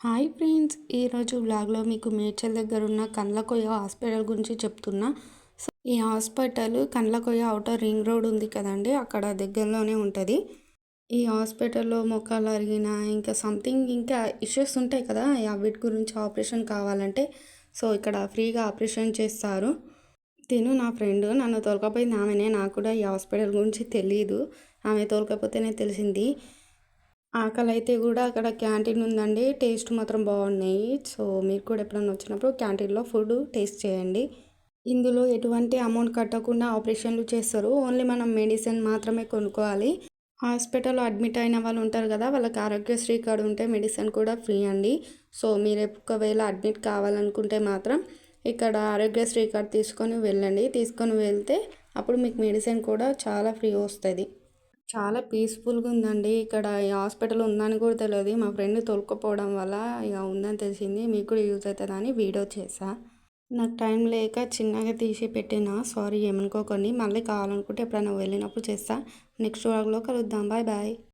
Hi friends ఈరోజు బ్లాగ్లో మీకు మేడ్చల్ దగ్గర ఉన్న కండ్లకొయ్య హాస్పిటల్ గురించి చెప్తున్నా. సో ఈ hospital Kandlakoya outer ring road ఉంది కదండి అక్కడ దగ్గరలోనే ఉంటుంది. ఈ హాస్పిటల్లో మొక్కలు అరిగిన ఇంకా సంథింగ్ ఇంకా ఇష్యూస్ ఉంటాయి కదా వీటి గురించి ఆపరేషన్ కావాలంటే. సో ఇక్కడ ఫ్రీగా ఆపరేషన్ చేస్తారు. తిను నా ఫ్రెండ్ నన్ను తోలకపోయింది ఆమెనే నాకు కూడా ఈ హాస్పిటల్ గురించి తెలియదు ఆమె తోలకపోతేనే తెలిసింది. ఆకలి అయితే కూడా అక్కడ క్యాంటీన్ ఉందండి. టేస్ట్ మాత్రం బాగున్నాయి. సో మీరు కూడా ఎప్పుడైనా వచ్చినప్పుడు క్యాంటీన్లో ఫుడ్ టేస్ట్ చేయండి. ఇందులో ఎటువంటి అమౌంట్ కట్టకుండా ఆపరేషన్లు చేస్తారు. ఓన్లీ మనం మెడిసిన్ మాత్రమే కొనుక్కోవాలి. హాస్పిటల్లో అడ్మిట్ అయిన వాళ్ళు ఉంటారు కదా వాళ్ళకి ఆరోగ్యశ్రీ కార్డు ఉంటే మెడిసిన్ కూడా ఫ్రీ అండి. సో మీరు ఒకవేళ అడ్మిట్ కావాలనుకుంటే మాత్రం ఇక్కడ ఆరోగ్యశ్రీ కార్డు తీసుకొని వెళ్ళండి. తీసుకొని వెళ్తే అప్పుడు మీకు మెడిసిన్ కూడా చాలా ఫ్రీ వస్తుంది. చాలా పీస్ఫుల్గా ఉందండి ఇక్కడ ఈ హాస్పిటల్ ఉందని కూడా తెలియదు మా ఫ్రెండ్ తొలుకుపోవడం వల్ల ఇక ఉందని తెలిసింది. మీకు కూడా యూజ్ అవుతుందని వీడియో చేసా నాకు టైం లేక చిన్నగా తీసి పెట్టిన సారీ ఏమనుకోకండి. మళ్ళీ కావాలనుకుంటే ఎప్పుడైనా వెళ్ళినప్పుడు చేస్తా నెక్స్ట్ వ్లాగ్లో కలుద్దాం. Bye bye.